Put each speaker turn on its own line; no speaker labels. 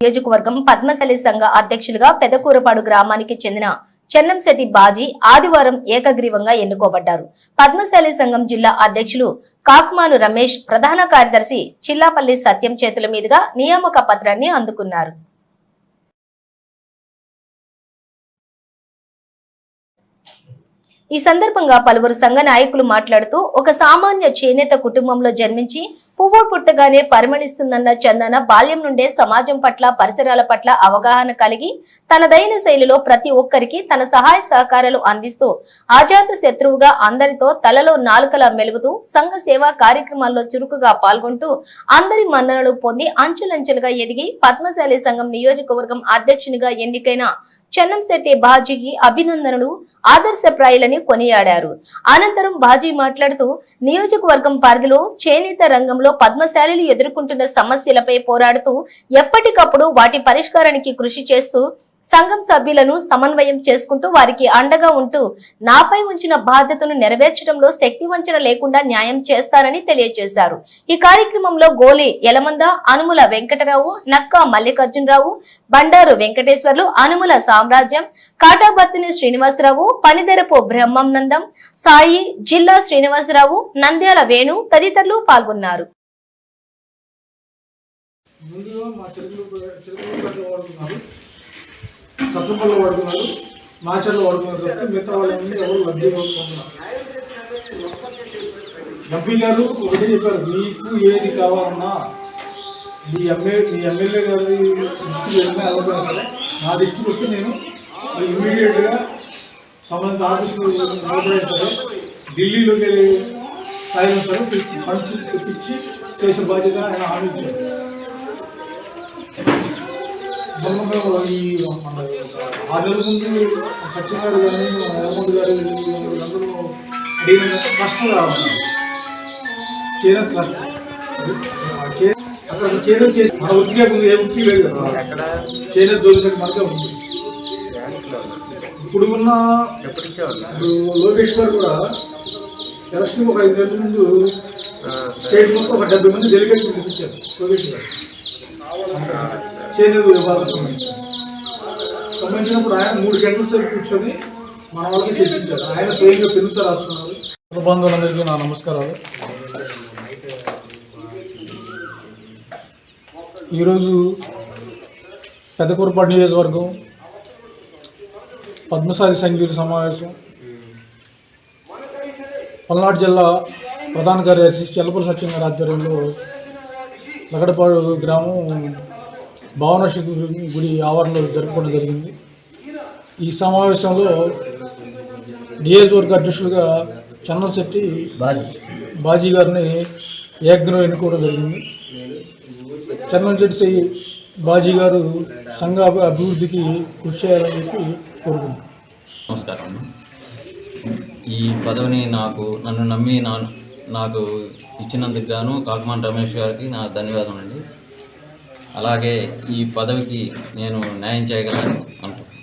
నియోజకవర్గం పద్మశాలి సంఘ అధ్యక్షులుగా పెదకూరపాడు గ్రామానికి చెందిన చెన్నంశెట్టి బాజీ ఆదివారం ఏకగ్రీవంగా ఎన్నుకోబడ్డారు. పద్మశాలి సంఘం జిల్లా అధ్యక్షులు కాకుమాను రమేష్ ప్రధాన కార్యదర్శి చిల్లాపల్లి సత్యం చేతుల మీదుగా నియామక పత్రాన్ని అందుకున్నారు. ఈ సందర్భంగా పలువురు సంఘ నాయకులు మాట్లాడుతూ ఒక సామాన్య చేనేత కుటుంబంలో జన్మించి పువ్వు పుట్టగానే పరిమళిస్తుందన్న చందన బాల్యం నుండే సమాజం పట్ల పరిసరాల పట్ల అవగాహన కలిగి తనదైన శైలిలో ప్రతి ఒక్కరికి తన సహాయ సహకారాలు అందిస్తూ ఆజాత శత్రువుగా అందరితో తలలో నాలుకలా మెలుగుతూ సంఘ సేవా కార్యక్రమాల్లో చురుకుగా పాల్గొంటూ అందరి మన్ననలు పొంది అంచెలంచెలుగా ఎదిగి పద్మశాలి సంఘం నియోజకవర్గం అధ్యక్షునిగా ఎన్నికైన చెన్నంశెట్టి బాజీకి అభినందనలు ఆదర్శప్రాయులని కొనియాడారు. అనంతరం బాజీ మాట్లాడుతూ నియోజకవర్గం పరిధిలో చేనేత రంగంలో పద్మశాలిలు ఎదుర్కొంటున్న సమస్యలపై పోరాడుతూ ఎప్పటికప్పుడు వాటి పరిష్కారానికి కృషి చేస్తూ సంఘం సభ్యులను సమన్వయం చేసుకుంటూ వారికి అండగా ఉంటూ నాపై ఉంచిన బాధ్యతను నెరవేర్చడంలో శక్తి వంచన లేకుండా న్యాయం చేస్తారని తెలియజేశారు. ఈ కార్యక్రమంలో గోలి యలమంద అనుముల వెంకటరావు నక్క మల్లికార్జునరావు బండారు వెంకటేశ్వర్లు అనుముల సామ్రాజ్యం కాటాబత్తిని శ్రీనివాసరావు పనిదెరపు బ్రహ్మానందం సాయి జిల్లా శ్రీనివాసరావు నంద్యాల వేణు తదితరులు పాల్గొన్నారు.
ముందుగా మా సత్తుపల్లి వాడుతున్నారు మాచర్లు వాడుతున్నారు తప్ప మిగతా వాళ్ళని ఎవరు లబ్ధి పొందుతున్నారు ఎంపీ గారు ఒకటే చెప్పారు మీకు ఏది కావాలన్నా మీ ఎమ్మె మీ ఎమ్మెల్యే గారి దృష్టికి వెళ్ళినా ఎవరికైనా సరే నా దృష్టికి వస్తే నేను ఇమ్మీడియట్గా సంబంధిత ఆఫీసులో నిలబడే సరే ఢిల్లీలోకి వెళ్ళి స్థాయిలో సరే ఫండ్స్ తెప్పించి చేసే బాధ్యత ఆయన హామీ ఇచ్చారు. ధర్మంగా ఈ ఆరు నెలల ముందు గారు హేమంత్ గారు వీళ్ళందరూ అడిగిన కష్టం రావాలి చేనేత కష్టం అక్కడ చేసి మన వృత్తిగా ఏ వృత్తి లేదు కదా జోలికి మనకే ఉంది ఇప్పుడు ఉన్న లోకేష్ గారు కూడా ఎలక్షన్ ఒక ఐదు నెలల ముందు స్టేట్ మొత్తం ఒక డెబ్బై మంది డెలిగేషన్ పంపించారు లోకేష్ గారు చేనేత విభాగం సంబంధించి. సంబంధించినప్పుడు ఆయన మూడు గంటల సేపు కూర్చొని మన వాళ్ళకి చర్చించారు. ఆయన స్వయంగా పెరుగుతా రాస్తున్నారు. బంధువులందరికీ నా నమస్కారాలు. ఈరోజు పెద్దకూరపాడు నియోజకవర్గం పద్మసారి సంఘీయుల సమావేశం. పల్నాడు జిల్లా ప్రధాన కార్యదర్శి చెల్లపల్లి సత్యం గారి ఆధ్వర్యంలో లగడపాడు గ్రామం భావనశ్రీ గుడి ఆవరణలో జరుపుకోవడం జరిగింది. ఈ సమావేశంలో నియోజకవర్గ అధ్యక్షులుగా చంద్రశెట్టి
బాజీ.
బాజీ గారిని ఏగ్నం ఎన్నుకోవడం జరిగింది. చంద్రశెట్టి బాజీ గారు సంఘ అభి- అభివృద్ధికి కృషి చేయాలని చెప్పి కోరుకుంటున్నాను
నమస్కారం. ఈ పదవిని నాకు నన్ను నమ్మి నా నాకు ఇచ్చినందుకు గాను కాకమాన్ రమేష్ గారికి నా ధన్యవాదం అండి అలాగే ఈ పదవికి నేను న్యాయం చేయగలను అనుకుంటున్నాను